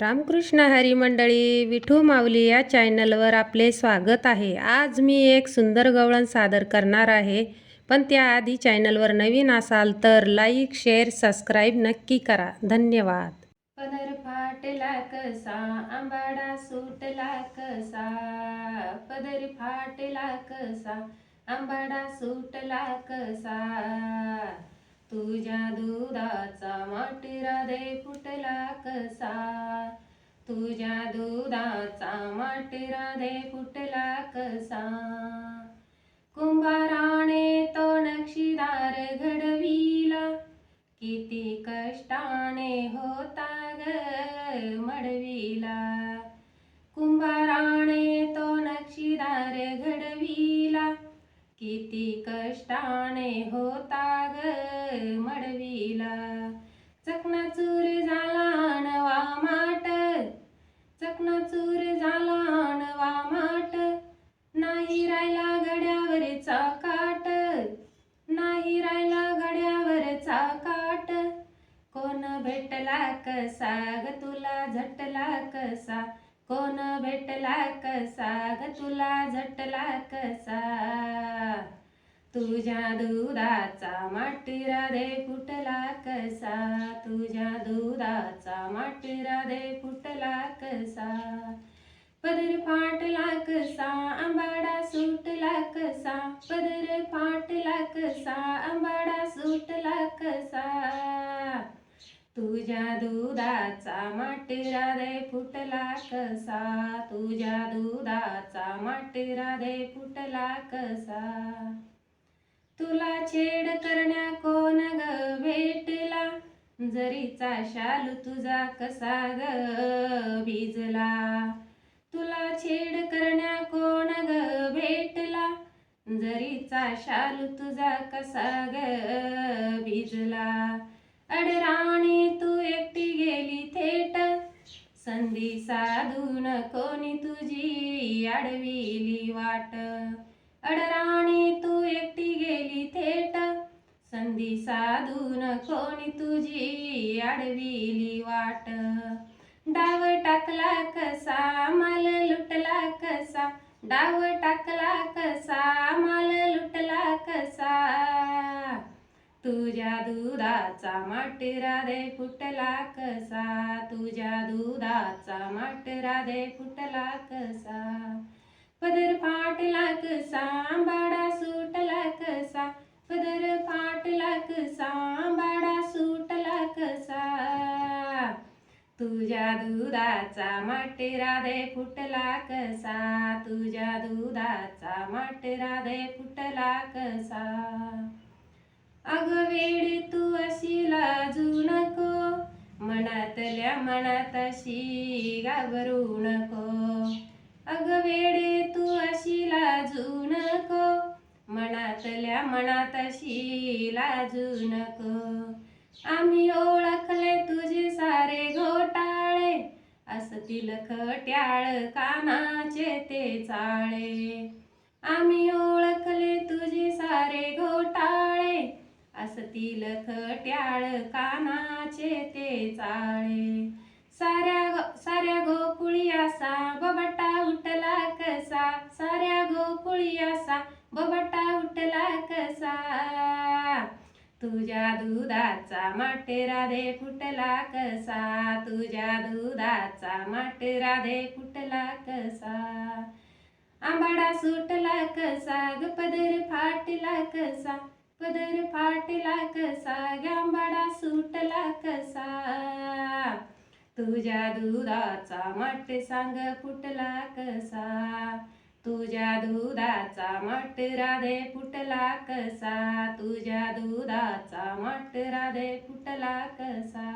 रामकृष्ण हरी मंडळी विठू माऊली या चॅनलवर आपले स्वागत आहे. आज मी एक सुंदर गवळण सादर करणार आहे. पण त्याआधी चॅनलवर नवीन असाल तर लाईक शेअर सबस्क्राईब नक्की करा. धन्यवाद. पदर फाटला कसा आंबाडा सुटला कसा? पदर फाटला कसा आंबाडा सुटला कसा? तुझ्या दुधाचा माटिरा दे फुटला कसा? तुझ्या दुधाचा माटिरा दे फुटला कसा? कुंभाराने तो नक्षीदार घडविला. किती कष्टाने होता ग मडविला. किती कष्टाने होता ग मडवीला. चकनाचूर झाला नवा माट चकनाचूर झाला नवा माट नाही राहिला गड्यावरचा काट नाही राहिला गड्यावरचा काट कोण भेटला कसा ग तुला? झटला कसा? कोण भेटला कसा ग तुला झटला कसा? तुझ्या दुधाचा माटिरा दे फुटला कसा? तुझ्या दुधाचा माटिरा दे फुटला कसा? पदर फाटला कसा? आंबाडा सुटला कसा? पदर फाटला कसा? आंबाडा सुटला कसा? तुझ्या दुधाचा माटिरा दे फुटला कसा? तुझ्या दुधाचा माटिरा दे फुटला कसा? तुला छेड करण्या कोण ग भेटला? जरीचा शालू तुझा कसा ग भिजला? तुला छेड करण्या कोण ग भेटला? जरीचा शालू तुझा कसा ग भिजला? अडराणी तू एकटी गेली थेट. संधी साधून कोणी तुझी अडविली वाट. अडराणी तू एकटी गेली थेट. संधी साधून कोणी तुझी अडविली वाट. डाव टाकला कसा माल लुटला कसा डाव टाकला कसा तुझ्या दुधाचा मटरा दे फुटला कसा? तुझ्या दुधाचा मटरा दे फुटला कसा? पदर फाटला कसा? बाडा सुटला कसा? पदर फाटला कसा? बाडा सुटला कसा? तुझ्या दुधाचा मटरा दे फुटला कसा? तुझ्या दुधाचा मटरा दे फुटला कसा? अग वेडी तू अशी लाजू नको. मनातल्या मनात अशी घाबरू नको. अग वेळ तू अशी लाजू नको. मनातल्या मनात अशी लाजू नको. आम्ही ओळखले तुझे सारे घोटाळे. असतील खट्याळ कानाचे ते चाळे. आम्ही ओळखले तुझे सारे घोटाळे. असतील खट्याळ कानाचे ते चाळे. साऱ्या साऱ्या गोकुळी असा बबटा उठला कसा? साऱ्या गोकुळी असा बबटा उठला कसा? तुझ्या दुधाचा माटेरा दे फुटला कसा? तुझ्या दुधाचा माटेरा दे फुटला कसा? आंबाडा सुटला कसा? गपदर फाटला कसा? पदर फाटला कसा गांबाडा सुटला कसा? तुझ्या दुधाचा मट सांग फुटला कसा? तुझ्या दुधाचा मट राधे फुटला कसा? तुझ्या दुधाचा मट राधे फुटला कसा?